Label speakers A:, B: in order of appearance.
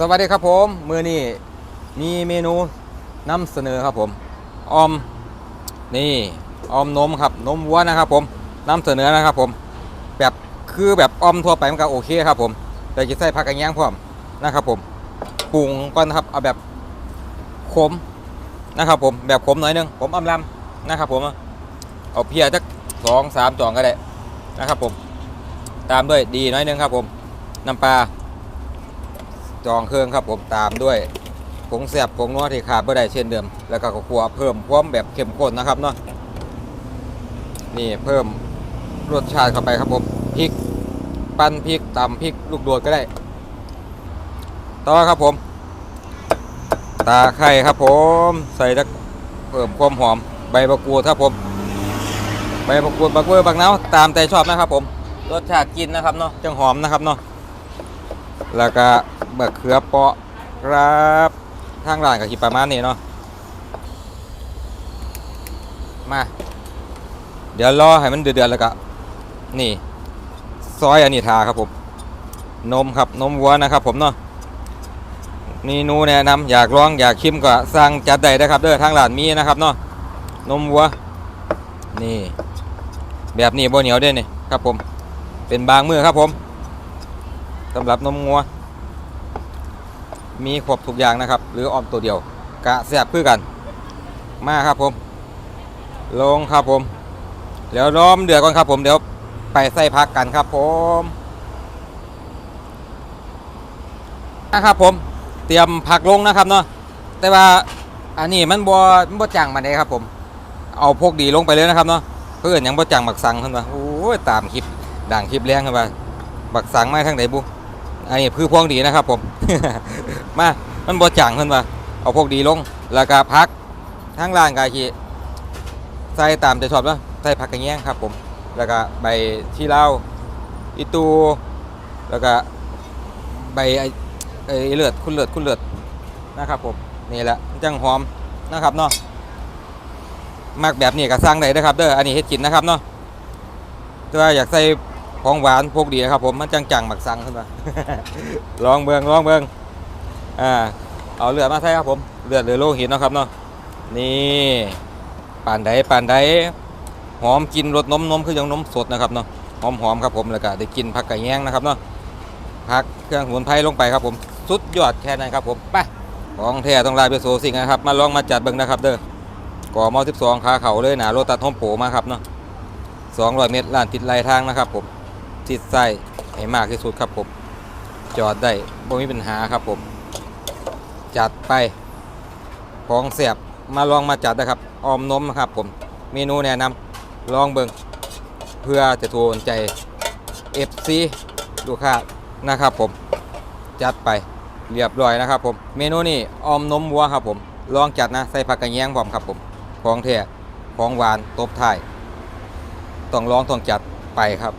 A: สวัสดีครับผมมือนี้มีเมนูนำเสนอครับผมออมนี่ออมนมครับนมวัวนะครับผมนำเสนอนะครับผม แบบคือแบบออมทั่วไปมันก็โอเคครับผมแต่จะใส่ผักกระเงี้ยงพร้อมนะครับผมปรุงก่อนครับเอาแบบขมนะครับผมแบบขมหน่อยหนึงผมอำลำนะครับผมเอาเพียจักสองสามจองก็ได้นะครับผม ตามด้วยดีหน้อยหนึงครับผมน้ำปลา จองเครื่องครับผมตามด้วยผงแสบผงนัวที่ขาดไม่ได้เช่นเดิม แล้วก็ขัวเพิ่มความแบบเข้มข้นนะครับเนาะนี่เพิ่มรสชาติเข้าไปครับผมพริกปั้นพริกตำพริกลูกโดดก็ได้ ต่อครับผม ตาไข่ครับผมใส่จักเพิ่มความหอมใบมะกรูดครับผมใบมะกรูดบักเวอร์บักนาตามใจชอบนะครับผมรสชาติกินนะครับเนาะจังหอมนะครับเนาะแล้วก็ มะเขือเปาะครับทางร้านกับขีประมาณนี้เนาะมา เดี๋ยวรอให้มันเดือดๆแล้วก็นี่ ซอยอันนี้ทาครับผม นมครับนมวัวนะครับ ผมเนาะเมนูแนะนำอยากลองอยากชิมก็สั่งจัดได้นะครับ เด้อทางร้านมีนะครับเนาะนมวัว นี่ แบบนี้บ่เหนียวเด้นี่ครับผม เป็นบางมือครับผมสำหรับนมงัว มีครบทุกอย่างนะครับ หรือออมตัวเดียว กะแสบคือกัน มาครับผม ลงครับผม เดี๋ยวล้อมเดือดก่อนครับผมเดี๋ยวไปใส่พักกันครับผมนะครับผม เตรียมผักลงนะครับเนาะแต่ว่าอันนี้มันบมันบ่จังมาได้ครับผม เอาพวกดีลงไปเลยนะครับเนาะเพื่อนยังบ่จังบักสังขึ้นมาโอ้ยตามคลิปด่างคลิปแรงขึ้นมาบักสังไมาทางไหนบุ อันนี้คือพวงดีนะครับผม มามันบ่จังขึ้นมาเอาพวกดีลงแล้วก็พักทางล่างกาคีใส่ตามใจชอบแล้วใส่ผักกระเงี้ยงครับ ผม แล้วก็ใบที่เล่าอีตูแล้วก็ใบไอ้ไอเลือดคุณเลือดคุณเลือดนะครับผมนี่แหละจังหอมนะครับเนาะมักแบบนี้ก็สร้างได้นะครับเด้ออันนี้เฮ็ดกินนะครับเนาะแต่ว่าอยากใส่ ของหวานพวกดีครับผมมันจังๆหมักสังขึ้นมาลองเบิงลองเบิงอ่าเอาเลือดมาใส่ครับผมเลือดหรือโลหิตนะครับเนาะนี่ป่านใดป่านใดหอมกินรสนมนมคือยังนมสดนะครับเนาะหอมหอมครับผมแล้วก็ได้กินผักไก่แยงนะครับเนาะผักเครื่องสมุนไพรลงไปครับผมสุดยอดแค่นั้นครับผมไปของแท้ต้องลายไปโซสิงนะครับ มาลองมาจัดเบิ่งนะครับเด้อก่อมอ12ขาเขาเลยหนาโรตัดห้อมโปมาครับเนาะ200 เมตรล้านติดไหลทางนะครับผม ติดไส้ให้มากที่สุดครับผม จอดได้บ่มีปัญหาครับผม จัดไปของเสียบมาลองมาจัดนะครับ ออมนมนะครับผม เมนูแนะนำลองเบิงเพื่อจะโทนใจ FC ลูกค้านะครับผม จัดไปเรียบร้อยนะครับผม เมนูนี้ออมนมวัวครับผม ลองจัดนะใส่ผักกระเยียงพร้อมครับผม ของแท้ของหวานตบท้าย ต้องลองต้องจัดไปครับ